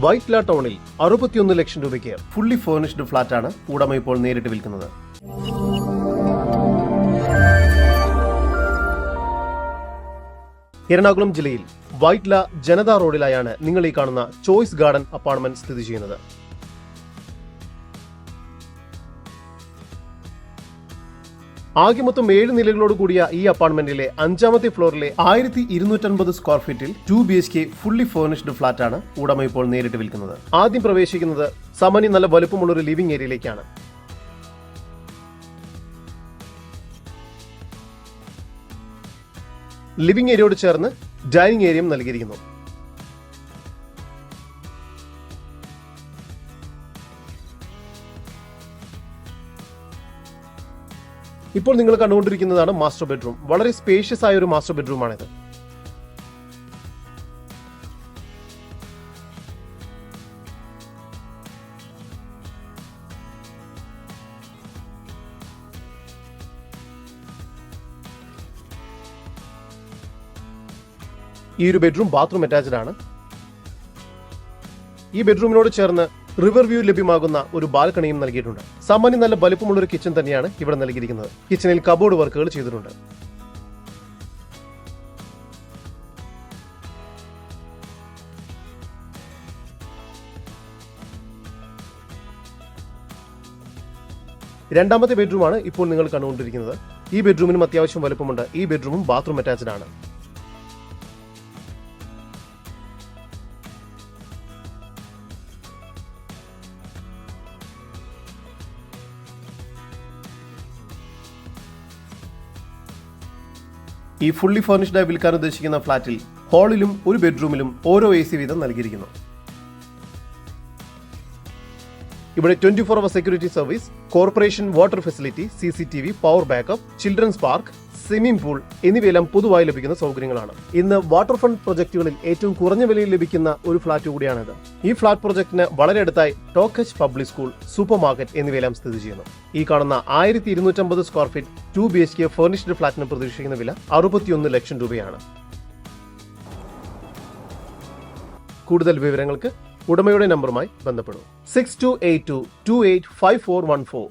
വൈറ്റ്ല ടൗണിൽ അറുപത്തിയൊന്ന് ലക്ഷം രൂപയ്ക്ക് ഫുള്ളി ഫേർണിഷ്ഡ് ഫ്ളാറ്റാണ് ഉടമ ഇപ്പോൾ നേരിട്ട് വിൽക്കുന്നത്. എറണാകുളം ജില്ലയിൽ വൈറ്റ്ല ജനതാ റോഡിലായാണ് നിങ്ങൾ ഈ കാണുന്ന ചോയ്സ് ഗാർഡൻ അപ്പാർട്ട്മെന്റ് സ്ഥിതി ചെയ്യുന്നത്. ആകെ മൊത്തം ഏഴ് നിലകളോട് കൂടിയ ഈ അപ്പാർട്ട്മെന്റിലെ അഞ്ചാമത്തെ ഫ്ലോറിലെ ആയിരത്തി ഇരുന്നൂറ്റൻപത് സ്ക്വയർ ഫീറ്റിൽ two B H K fully furnished ആണ് ഉടമ ഇപ്പോൾ നേരിട്ട് വിൽക്കുന്നത്. ആദ്യം പ്രവേശിക്കുന്നത് സമനി നല്ല വലുപ്പമുള്ള ഒരു ലിവിംഗ് ഏരിയയിലേക്കാണ് ലിവിംഗ് ഏരിയയോട് ചേർന്ന് ഡൈനിങ് ഏരിയയും നൽകിയിരിക്കുന്നു. ഇപ്പോൾ നിങ്ങൾ കണ്ടുകൊണ്ടിരിക്കുന്നതാണ് മാസ്റ്റർ ബെഡ്റൂം. വളരെ സ്പേഷ്യസ് ആയ ഒരു മാസ്റ്റർ ബെഡ്റൂമാണിത്. ഈ ഒരു ബെഡ്റൂം ബാത്റൂം അറ്റാച്ച്ഡ് ആണ്. ഈ ബെഡ്റൂമിനോട് ചേർന്ന് റിവർ വ്യൂ ലഭ്യമാകുന്ന ഒരു ബാൽക്കണിയും നൽകിയിട്ടുണ്ട്. സാമാന്യം നല്ല വലുപ്പമുള്ള ഒരു കിച്ചൺ തന്നെയാണ് ഇവിടെ നൽകിയിരിക്കുന്നത്. കിച്ചണിൽ കബോർഡ് വർക്കുകൾ ചെയ്തിട്ടുണ്ട്. രണ്ടാമത്തെ ബെഡ്റൂമാണ് ഇപ്പോൾ നിങ്ങൾ കണ്ടുകൊണ്ടിരിക്കുന്നത്. ഈ ബെഡ്റൂമിനും അത്യാവശ്യം വലുപ്പമുണ്ട്. ഈ ബെഡ്റൂമും ബാത്റൂം അറ്റാച്ച്ഡ് ആണ്. ഈ ഫുള്ളി ഫർണിഷ്ഡായി വിൽക്കാൻ ഉദ്ദേശിക്കുന്ന ഫ്ളാറ്റിൽ ഹാളിലും ഒരു ബെഡ്റൂമിലും ഓരോ എ സി വീതം നൽകിയിരിക്കുന്നു. ഇവിടെ twenty four hour security service corporation water facility C C T V power backup children's park swimming pool എന്നിവയെല്ലാം പൊതുവായി ലഭിക്കുന്ന സൗകര്യങ്ങളാണ്. ഇന്ന് വാട്ടർ ഫ്രണ്ട് പ്രൊജക്ടുകളിൽ ഏറ്റവും കുറഞ്ഞ വിലയിൽ ലഭിക്കുന്ന ഒരു ഫ്ളാറ്റ് കൂടിയാണിത്. ഈ ഫ്ളാറ്റ് പ്രൊജക്ടിന് വളരെ അടുത്തായി ടോക്കച്ച് പബ്ലിക് സ്കൂൾ സൂപ്പർ മാർക്കറ്റ് എന്നിവയെല്ലാം സ്ഥിതി ചെയ്യുന്നു. ഈ കാണുന്ന ആയിരത്തി ഇരുന്നൂറ്റമ്പത് square feet two B H K furnished ഫ്ളാറ്റിന് പ്രതീക്ഷിക്കുന്ന വില അറുപത്തിയൊന്ന് ലക്ഷം രൂപയാണ്. കൂടുതൽ വിവരങ്ങൾക്ക് ഉടമയുടെ നമ്പറുമായി ബന്ധപ്പെടും. Six two eight two two eight five four one four